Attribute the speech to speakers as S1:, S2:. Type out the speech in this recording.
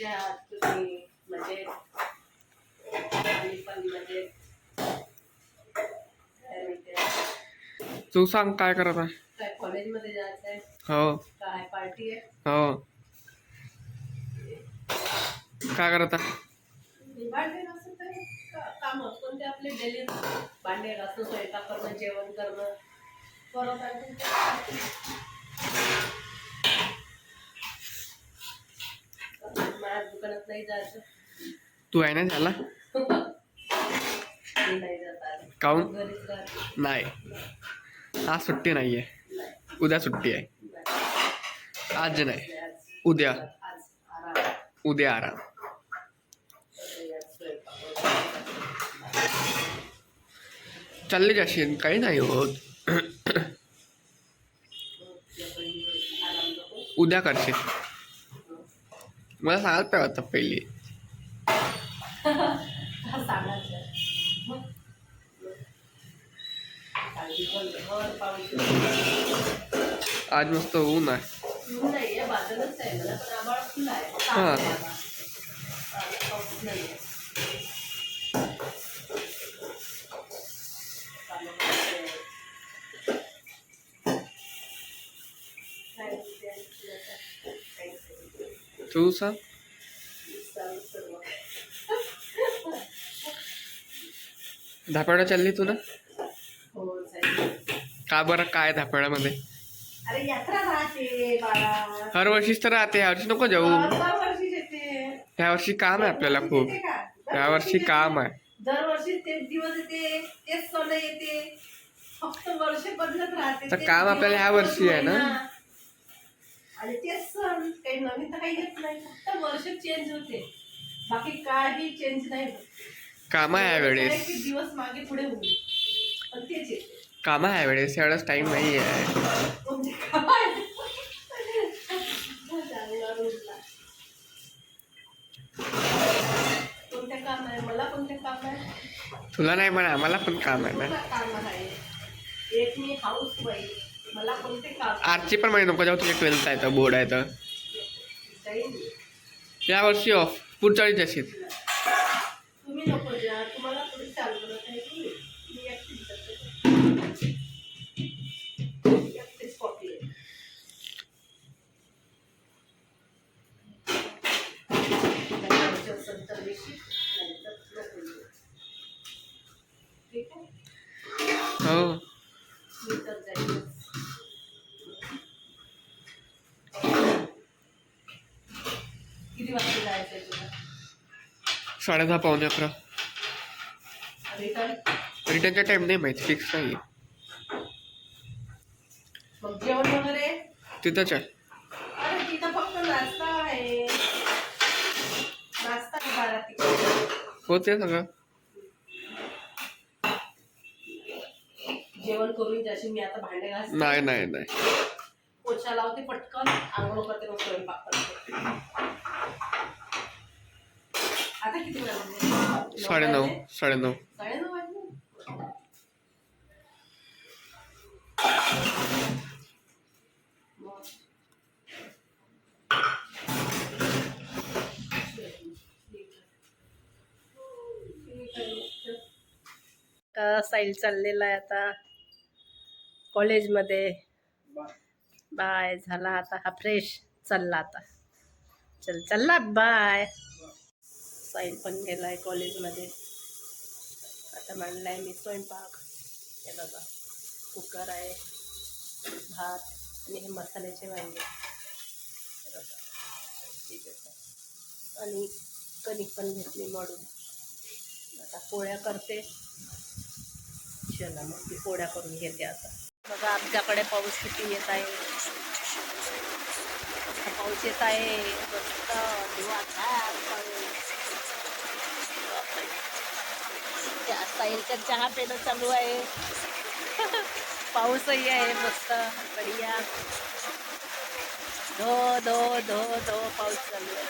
S1: कसे आहात तुम्ही म्हणजे पण म्हणजे काय म्हणते?
S2: तू सांग काय करत आहे?
S1: काय कॉलेजमध्ये जायचं आहे?
S2: हो.
S1: काय पार्टी आहे?
S2: हो. काय करत आहे?
S1: भांडे घासून काय का- काम कोणते आपले डेली भांडे घासून स्वयंपाक करणं जेवण करणं. परत ते- माझ्या दुकानात नाही जायचं.
S2: तू आहे ना झाला?
S1: मी नाही जात आज.
S2: काहून?
S1: घरीच राहते.
S2: नाही. आज सुट्टी नाही आहे उद्या सुट्टी आहे. आज नाही.
S1: आज.
S2: उद्या.
S1: आज आराम.
S2: उद्या आराम.
S1: आज स्वयंपाक वगैरे.
S2: चालले जाशील काही नाही होत. उद्या करशील. मला सांगायला पाहिजे होतं पहिली
S1: सांगायचं मग काळजी पण घर पाऊस
S2: आज मस्त ऊन आहे
S1: ऊन नाहीये बादलच आहे मला पण आभाळ फुलं आहे
S2: हा.
S1: चांगलं आहे
S2: तू सांग. धापाडा चालली तू ना
S1: चालेल.
S2: का बरं? काय धापाड्यामध्ये हर वर्षीच तर राहते. ह्या वर्षी नको जाऊ. ह्या वर्षी काम आहे आपल्याला खूप? ह्या वर्षी काम आहे.
S1: दरवर्षी तेच दिवस येते तेच सण येते. फक्त वर्ष बदलत राहते.
S2: तर काम आपल्याला ह्या वर्षी आहे ना?
S1: आणि तेच काही नवीन तर काही येत नाही. फक्त वर्ष चेंज होते. बाकी काही चेंज नाही.
S2: काम आहे
S1: की दिवस मागे पुढे होईल पण तेच येते
S2: काम आहे यावेळेस यावेळेस टाइम नाही आहे.
S1: मला
S2: तुला नाही म्हणा आम्हाला पण काम आहे ना.
S1: मला मला
S2: आजची पण माहिती नको जाऊ तुझे ट्वेल्थ आहे तर बोर्ड आहे तर.
S1: जाईल
S2: या वर्षी ऑफ पुढच्या वेळी जाशील
S1: ठीक आहे जा तुम्हाला थोडी चालवलं आहे तुम्ही मी एकटीच जाते. एकटीच कॉपी आहे जायचं असेल तर निश्चित, नाहीतर नको येऊ. ठीक आहे
S2: हो
S1: मी तर जाईनच. किती वाजता जायचं आहे तुला?
S2: साडे दहा पावणे अकरा.
S1: रिटर्न?
S2: रिटर्नचा टाइम नाही माहिती फिक्स नाही.
S1: मग जेवण वगैरे?
S2: तिथंच आहे.
S1: अरे तिथं फक्त नाश्ता आहे. नाश्ता आहे बारा तिकडे.
S2: होते सगळं.
S1: जेवण करून जाशील मी आता भांडे घास
S2: नाही नाही नाही.
S1: पोछा लावते पटकन. आंघोळ करते मग स्वयंपाक करते. आता किती वेळा
S2: साडेनऊ साडेनऊ.
S1: साडेनऊ वाजले. मग. का साईल चाललेला आहे आता. कॉलेजमध्ये बाय. झाला आता हा फ्रेश चालला आता. चल चला बाय साईल पण गेलाय कॉलेजमध्ये आता मांडलाय मी स्वयंपाक. हे बघा कुकर आहे भात आणि हे मसाल्याचे वांगे. बघा. ठीक आहे. आणि कणिक पण घेतली मडून आता पोळ्या करते. चला मग मी पोळ्या करून घेते आता. बघा आमच्याकडे पाऊस किती येत आहे. असा पाऊस आहे मस्त दिवाळात पाऊस बापरे. त्या साईलचा चहा पेणं चालू आहे. पाऊसही आहे मस्त बढिया. धो धो धो धो पाऊस चालू आहे.